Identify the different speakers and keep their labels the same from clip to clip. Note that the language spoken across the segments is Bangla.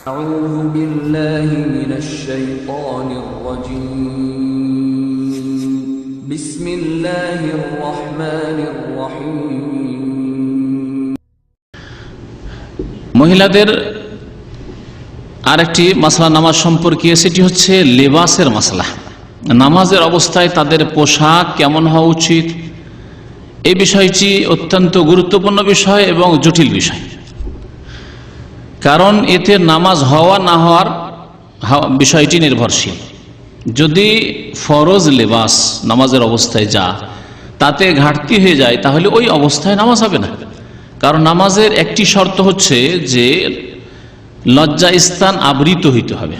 Speaker 1: أعوذ بالله من الشيطان الرجيم بسم الله الرحمن الرحيم
Speaker 2: মহিলাদের আরেকটি মাসলা নামাজ সম্পর্কে সেটি হচ্ছে লেবাসের মাসলা নামাজের অবস্থায় তাদের পোশাক কেমন হওয়া উচিত এই বিষয়টি অত্যন্ত গুরুত্বপূর্ণ বিষয় এবং জটিল বিষয় কারণ এতে নামাজ হওয়া না হওয়ার বিষয়টি নির্ভরশীল। যদি ফরজ লেবাস নামাজের অবস্থায় যা, তাতে ঘাটতি হয়ে যায়, তাহলে ওই অবস্থায় নামাজ হবে না। কারণ নামাজের একটি শর্ত হচ্ছে যে লজ্জা স্থান আবৃত হইতে হবে।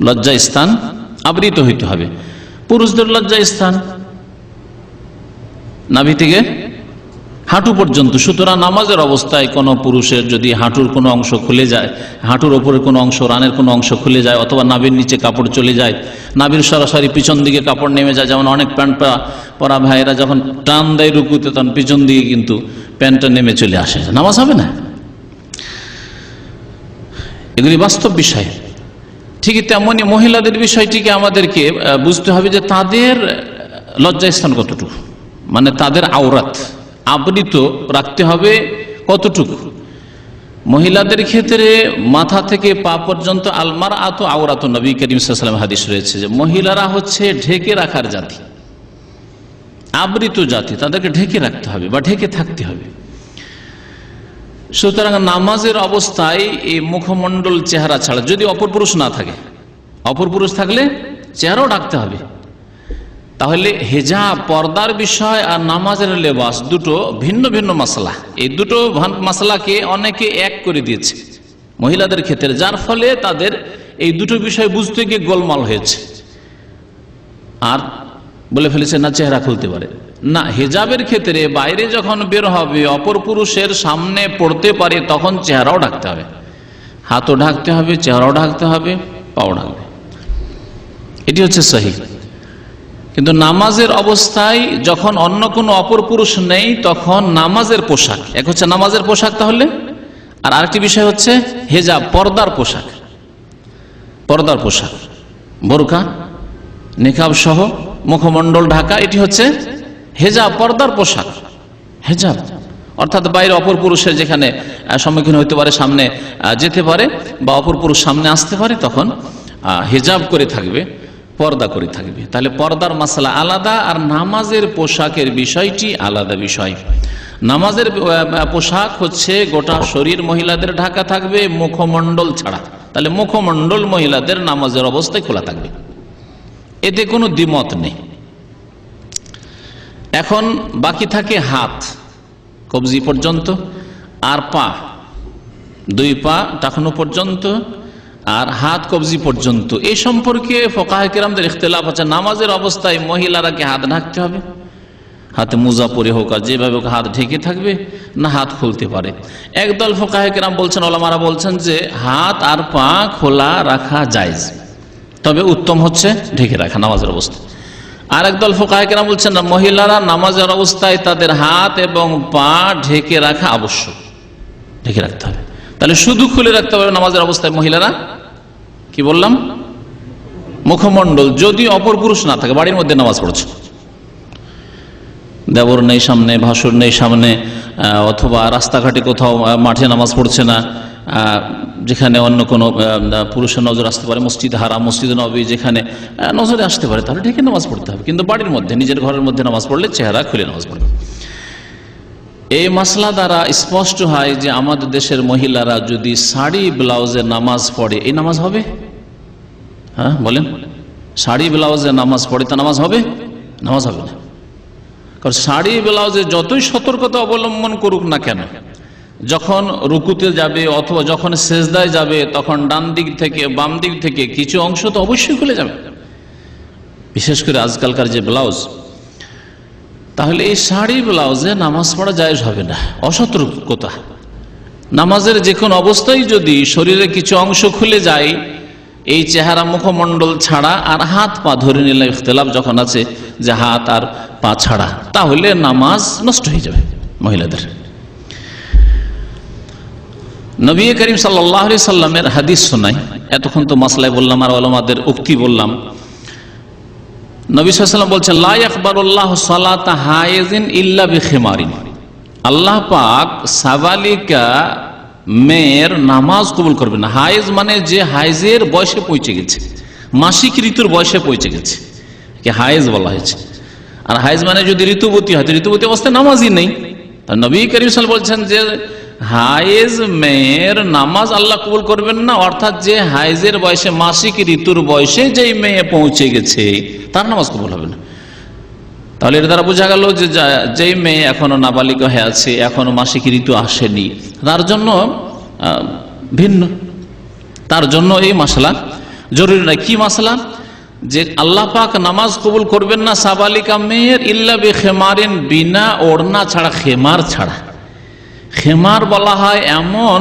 Speaker 2: লজ্জা স্থান আবৃত হইতে হবে। পুরুষদের লজ্জা স্থান নাভি থেকে হাঁটু পর্যন্ত। সুতরাং নামাজের অবস্থায় কোনো পুরুষের যদি হাঁটুর কোনো অংশ খুলে যায়, হাঁটুর ওপরের কোনো অংশ, রানের কোনো অংশ খুলে যায়, অথবা নাভির নিচে কাপড় চলে যায়, নাভির সরাসরি পিছন দিকে কাপড় নেমে যায়, যেমন অনেক প্যান্ট পরা ভাইয়েরা যখন টান দেয় রুকুতে, তখন পিছন দিকে কিন্তু প্যান্টটা নেমে চলে আসে। নামাজ হবে না? এগুলি বাস্তব বিষয়। ঠিকই তেমনই মহিলাদের বিষয়টিকে আমাদেরকে বুঝতে হবে যে তাদের লজ্জাস্থান কতটুকু? মানে তাদের আওরাত। আবৃত রাখতে হবে কতটুকু? মহিলাদের ক্ষেত্রে মাথা থেকে পা পর্যন্ত আলমার আত আওরাত নবী করিম সাল্লাম হাদিস রয়েছে যে মহিলারা হচ্ছে ঢেকে রাখার জাতি। আবৃত জাতি, তাদেরকে ঢেকে রাখতে হবে বা ঢেকে থাকতে হবে। সুতরাং নামাজের অবস্থায় এই মুখমণ্ডল চেহারা ছাড়া যদি অপর পুরুষ না থাকে অপর পুরুষ থাকলে চেহারাও ডাকতে হবে। তাহলে হেজা পর্দার বিষয় আর নামাজের লেবাস দুটো ভিন্ন ভিন্ন মশলা এই দুটো মশলাকে অনেকে এক করে দিয়েছে মহিলাদের ক্ষেত্রে, যার ফলে তাদের এই দুটো বিষয় বুঝতে গিয়ে গোলমাল হয়েছে। আর বলে ফেলেছে, না, চেহারা খুলতে পারে। না, হেজাবের ক্ষেত্রে বাইরে যখন বের হবে, অপর পুরুষের সামনে পড়তে পারে, তখন চেহারাও ঢাকতে হবে। হাতও ঢাকতে হবে, চেহারাও ঢাকতে হবে, পাও ঢাকবে। এটি হচ্ছে সহি। কিন্তু নামাজের অবস্থায় যখন অন্য কোনো অপর পুরুষ নেই, তখন নামাজের পোশাক। এক হচ্ছে নামাজের পোশাক তাহলে, আর আরেকটি বিষয় হচ্ছে হেজাব, পর্দার পোশাক। পর্দার পোশাক বোরকা নিকাব সহ মুখমণ্ডল ঢাকা, এটি হচ্ছে হেজাব, পর্দার পোশাক। হেজাব, অর্থাৎ বাইরে অপর পুরুষের যেখানে সম্মুখীন হইতে পারে, সামনে যেতে পারে, বা অপর পুরুষ সামনে আসতে পারে, তখন হেজাব করে থাকবে। পর্দা করে থাকবে। তাহলে পর্দার মশলা আলাদা আর নামাজের পোশাকের বিষয়টি আলাদা বিষয়। নামাজের পোশাক হচ্ছে গোটা শরীর মহিলাদের ঢাকা থাকবে, মুখমণ্ডল ছাড়া। তাহলে মুখমণ্ডল মহিলাদের নামাজের অবস্থায় খোলা থাকবে। এতে কোনো দ্বিমত নেই। এখন বাকি থাকে হাত, কবজি পর্যন্ত, আর পা। দুই পা টাকানো পর্যন্ত আর হাত কবজি পর্যন্ত। এই সম্পর্কে ফকাহেকেরামদের ইখতলাফ আছে। নামাজের অবস্থায় মহিলারা কি হাত ঢাকতে হবে? হাতে মোজা পরে হোক আর যেভাবে হোক হাত ঢেকে থাকবে, না হাত খুলতে পারে। একদল ফোকাহেকেরাম বলছেন, ওলামারা বলছেন যে হাত আর পা খোলা রাখা যায় তবে উত্তম হচ্ছে ঢেকে রাখা নামাজের অবস্থায় আর একদল ফোকাহেকেরাম বলছেন না মহিলারা নামাজের অবস্থায় তাদের হাত এবং পা ঢেকে রাখা আবশ্যক। ঢেকে রাখতে হবে। তাহলে শুধু খুলে রাখতে হবে নামাজের অবস্থায় মহিলারা? কি বললাম? মুখমণ্ডল, যদি অপর পুরুষ না থাকে, বাড়ির মধ্যে নামাজ পড়ছে। দেবর নেই সামনে, ভাসুর নেই সামনে অথবা রাস্তাঘাটে কোথাও মাঠে নামাজ পড়ছে না যেখানে অন্য কোনো পুরুষের নজর আসতে পারে, মসজিদ হারা মসজিদ নবী, যেখানে নজরে আসতে পারে, তাহলে ঢেকে নামাজ পড়তে হবে। কিন্তু বাড়ির মধ্যে, নিজের ঘরের মধ্যে নামাজ পড়লে চেহারা খুলে নামাজ পড়বে। এই মাসলা দ্বারা স্পষ্ট হয় যে আমাদের দেশের মহিলারা যদি শাড়ি, ব্লাউজে নামাজ পড়ে, এই নামাজ হবে? হ্যাঁ বলেন। শাড়ি, ব্লাউজে নামাজ পড়ে তা নামাজ হবে? নামাজ হবে না। কারণ শাড়ি, ব্লাউজে যতই সতর্কতা অবলম্বন করুক না কেন, যখন রুকুতে যাবে অথবা যখন সেজদায় যাবে, তখন ডান দিক থেকে, বাম দিক থেকে কিছু অংশ তো অবশ্যই খুলে যাবে। বিশেষ করে আজকালকার যে ব্লাউজ তাহলে এই শাড়ি ব্লাউজে নামাজ পড়া জায়জ হবে না, অসতর্কতা। নামাজের যে কোনো অবস্থায় যদি শরীরে কিছু অংশ খুলে যায়, এই চেহারা মুখমণ্ডল ছাড়া আর হাত পা ধরে নিলে ইখতলাফ যখন আছে যে হাত আর পা ছাড়া, তাহলে নামাজ নষ্ট হয়ে যাবে মহিলাদের। নবী করিম সাল্লাহ সাল্লামের হাদিস শোনাই। এতক্ষণ তো মাসলায় বললাম আর আলমাদের উক্তি বললাম। নবী সাল্লাম বলছেন লাই আকবরুল্লাহ সালাত হায়েজিন ইল্লা বিখেমারিন। আল্লাহ পাক সাবালিকা মেয়ের নামাজ কবুল করবে না। হায়েজ মানে যে হাইজের বয়সে পৌঁছে গেছে, মাসিক ঋতুর বয়সে পৌঁছে গেছে কে হায়েজ বলা হয়েছে। আর হায়েজ মানে যদি ঋতুবতী হয়, তো ঋতুবতী অবস্থায় নামাজই নেই। নবী করিম বলছেন যে হায়েজ মেয়ের নামাজ আল্লাহ কবুল করবেন না, অর্থাৎ যে হায়েজের বয়সে, মাসিক ঋতুর বয়সে যেই মেয়ে পৌঁছে গেছে, তার নামাজ কবুল হবে না। তাহলে এর দ্বারা বোঝা গেল যে যেই মেয়ে এখনও নাবালিকা হয়ে আছে, এখনও মাসিক ঋতু আসেনি, তার জন্য ভিন্ন। তার জন্য এই মশলা জরুরি নয়। কি মশলা যে আল্লাহ পাক নামাজ কবুল করবেন না সাবালিকা মেয়ের, ইল্লা বিনা ওড়না ছাড়া, খেমার ছাড়া। খেমার বলা হয় এমন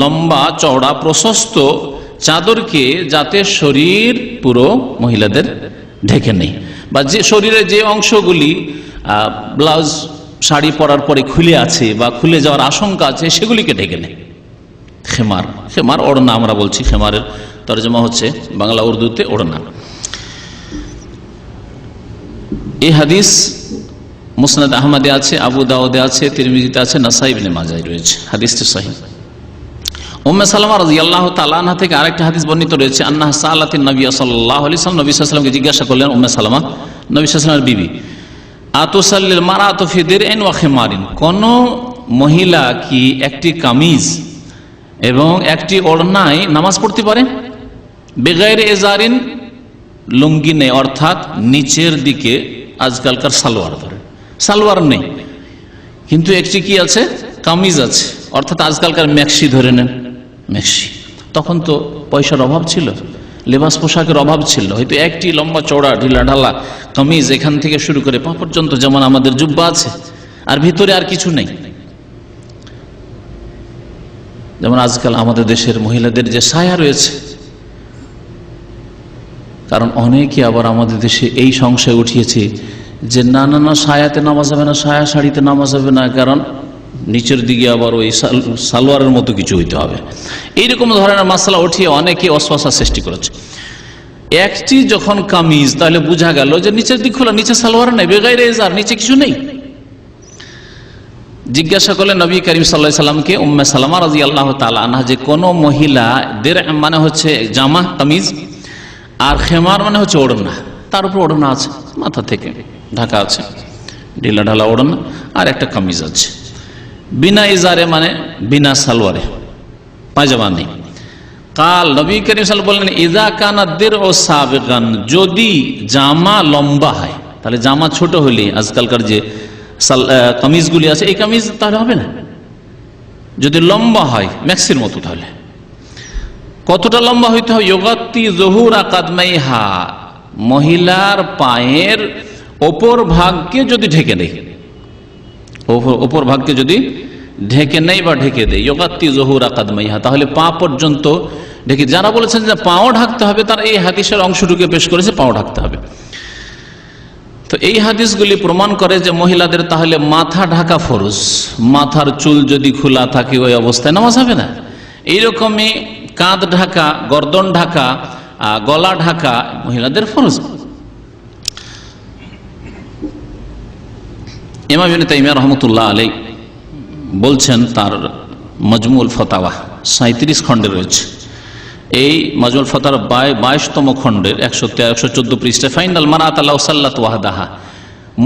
Speaker 2: লম্বা, চওড়া, প্রশস্ত চাদরকে যাতে শরীর পুরো মহিলাদের ঢেকে নেই বা যে শরীরের যে অংশগুলি ব্লাউজ, শাড়ি পরার পরে খুলে আছে বা খুলে যাওয়ার আশঙ্কা আছে, সেগুলিকে ঢেকে নেই খেমার খেমার ওড়না আমরা বলছি, খেমারের তর্জমা হচ্ছে বাংলা উর্দুতে ওড়না। এই হাদিস মুসনাদ আহমদে আছে, আবু দাউদে আছে, তিরমিজিতে আছে নাসাইবিনে মাজাই রয়েছে। হাদিসটি সহি। হাদিস বর্ণিত রয়েছে নবী আলি জিজ্ঞাসা মারা এন ওয়াখে মারিন কোন মহিলা কি একটি কামিজ এবং একটি ওড়নায় নামাজ পড়তে পারে? বেগাইর এজারিন লুঙ্গি নেই, অর্থাৎ নিচের দিকে আজকালকার সালোয়ার ধরে। সালোয়ার নেই। কিন্তু একটি কি আছে? কামিজ আছে। অর্থাৎ আজকালকার ম্যাক্সি ধরে নেন। ম্যাক্সি তখন তো পয়সার অভাব ছিল। লেবাস পোশাকের অভাব ছিল। হয়তো একটি লম্বা চওড়া, ঢিলা ঢালা কামিজ এখান থেকে শুরু করে পা পর্যন্ত যেমন আমাদের জুব্বা আছে, আর ভিতরে আর কিছু নেই। যেমন আজকাল আমাদের দেশের মহিলাদের যে সায়া রয়েছে, কারণ অনেকে আবার আমাদের দেশে এই সংশয় উঠিয়েছে যে না না না, সায়াতে নামাজ হবে না, সায়া শাড়িতে নামাজ হবে না, কারণ নিচের দিকে আবার ওই সাল- সালোয়ারের মতো কিছু হইতে হবে। এইরকম ধরনের মশলা উঠিয়ে অনেকে অশ্বাসা সৃষ্টি করেছে। একটি যখন কামিজ, তাহলে বোঝা গেল যে নিচের দিক খোলা, নিচে সালোয়ার নেই, বেগাইরে আর নিচে কিছু নেই। জিজ্ঞাসা করলেন নবী করিম সাল্লাহ সাল্লামকে, উম্মে সালামা রাজি আল্লাহ তালা যে কোনো মহিলাদের মানে হচ্ছে জামা, কামিজ, আর খেমার মানে হচ্ছে ওড়না। তার উপর ওড়না আছে, মাথা থেকে। ঢাকা আছে, ঢিলা ঢালা ওড়না, আর একটা কামিজ আছে। বিনা ইজারে মানে বিনা সালোয়ারে, পায়জামা নেই। কাল নবী করিম সাল বললেন ইদা কানাদের ও সাবেগান যদি জামা লম্বা হয়, তাহলে জামা ছোট হলে আজকালকার যে কামিজগুলি আছে, এই কামিজ তাহলে হবে না। যদি লম্বা হয়, ম্যাক্সির মতো তাহলে। কতটা লম্বা হইতে হবে? যোগাত্তি জহুর আকাদমাইহা মহিলার পায়ের ওপর ভাগকে যদি ঢেকে দেয় ওপর- ভাগকে যদি ঢেকে নেই বা ঢেকে দেয় যোগাত্তি জহুর আকাদমাইহা তাহলে পা পর্যন্ত ঢেকে যারা বলেছেন যে পাও ঢাকতে হবে, তার এই হাদিসের অংশটুকু পেশ করেছে, পাও ঢাকতে হবে। তো এই হাদিসগুলি প্রমাণ করে যে মহিলাদের তাহলে মাথা ঢাকা ফরজ, মাথার চুল যদি খোলা থাকে ওই অবস্থায় নামাজ হবে না। এইরকমই কাঁধ ঢাকা, গর্দন ঢাকা গলা ঢাকা মহিলাদের ফরজ। ইমাম তাইমিয়া রহমতুল্লাহ আলাই বলছেন তার মজমুল ফতাওয়া সাঁত্রিশ খণ্ডে রয়েছে। এই মাজুল ফতার বাইশতম খণ্ডের একশো একশো চোদ্দ পৃষ্ঠা ফাইনাল মারাত আল্লাহ সাল্লাত ওয়াহাদাহা।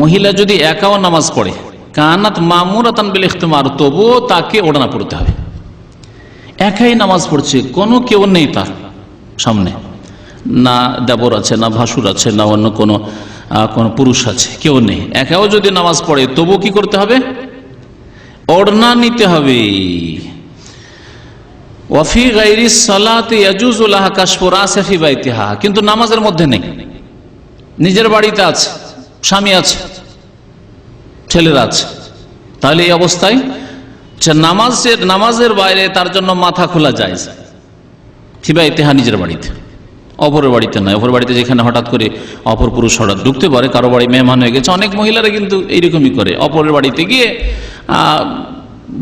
Speaker 2: মহিলা যদি একাও নামাজ পড়ে, কানাত মামুরাতান বিল ইখতিমার, তবুও তাকে ওড়না পড়তে হবে। একাই নামাজ পড়ছে, কোনো কেউ নেই তার সামনে। না দেবর আছে, না ভাসুর আছে, না অন্য কোনো কোনো পুরুষ আছে, কেউ নেই। একাও যদি নামাজ পড়ে তবু কি করতে হবে? ওড়না নিতে হবে। ওয়াফি সালাতে কিন্তু নামাজের মধ্যে নেই। নিজের বাড়িতে আছে, স্বামী আছে, ছেলেরা আছে। তাহলে এই অবস্থায় নামাজের নামাজের বাইরে তার জন্য মাথা খোলা যায়। ফিবা ইতিহা নিজের বাড়িতে। অপরের বাড়িতে নয় অপর বাড়িতে যেখানে হঠাৎ করে অপর পুরুষ হঠাৎ ঢুকতে পারে, কারও বাড়ি মেহমান হয়ে গেছে, অনেক মহিলারা কিন্তু এইরকমই করে। অপরের বাড়িতে গিয়ে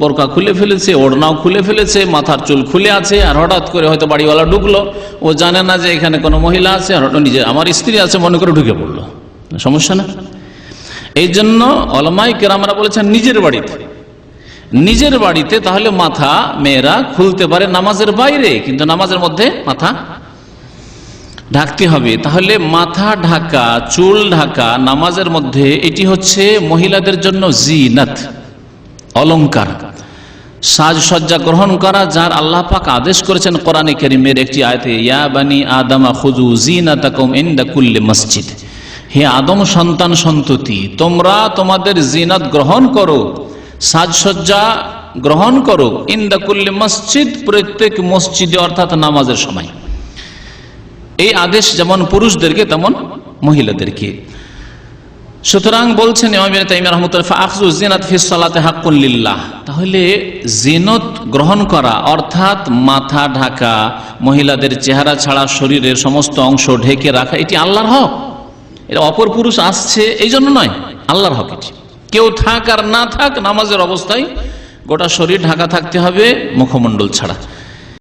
Speaker 2: বোরকা খুলে ফেলেছে, ওড়নাও খুলে ফেলেছে, মাথার চুল খুলে আছে, আর হঠাৎ করে হয়তো বাড়িওয়ালা ঢুকলো। ও জানে না যে এখানে কোনো মহিলা আছে, আর নিজে আমার স্ত্রী আছে, মনে করে ঢুকে পড়ল। সমস্যা না? এই জন্য অলমাই কেরামরা বলেছেন, নিজের বাড়িতে। নিজের বাড়িতে তাহলে মাথা মেয়েরা খুলতে পারে নামাজের বাইরে, কিন্তু নামাজের মধ্যে মাথা ঢাকতে হবে। তাহলে মাথা ঢাকা, চুল ঢাকা, নামাজের মধ্যে এটি হচ্ছে মহিলাদের জন্য জিনাত, অলংকার। সাজসজ্জা গ্রহণ করা, যার আল্লাহ পাক আদেশ করেছেন কোরআনে কেরিমের একটি আয়তে, ইয়া বানি আদামা খুজু জিনাতাকুম ইনদা কুল্লি মসজিদ। হে আদম সন্তান সন্ততি, তোমরা তোমাদের জিনাত গ্রহণ করো, সাজসজ্জা গ্রহণ করো। ইন্দা কুল্লি মসজিদ প্রত্যেক মসজিদে অর্থাৎ নামাজের সময়। এই আদেশ যেমন পুরুষদেরকে, তেমন মহিলাদেরকে। সুতরাং বলছেন তাহলে জিনত গ্রহণ করা, অর্থাৎ মাথা ঢাকা, মহিলাদের চেহারা ছাড়া শরীরের সমস্ত অংশ ঢেকে রাখা, এটি আল্লাহর হক। এটা অপর পুরুষ আসছে এই জন্য নয়, আল্লাহর হক এটি। কেউ থাক আর না থাক, নামাজের অবস্থায় গোটা শরীর ঢাকা থাকতে হবে মুখমণ্ডল ছাড়া।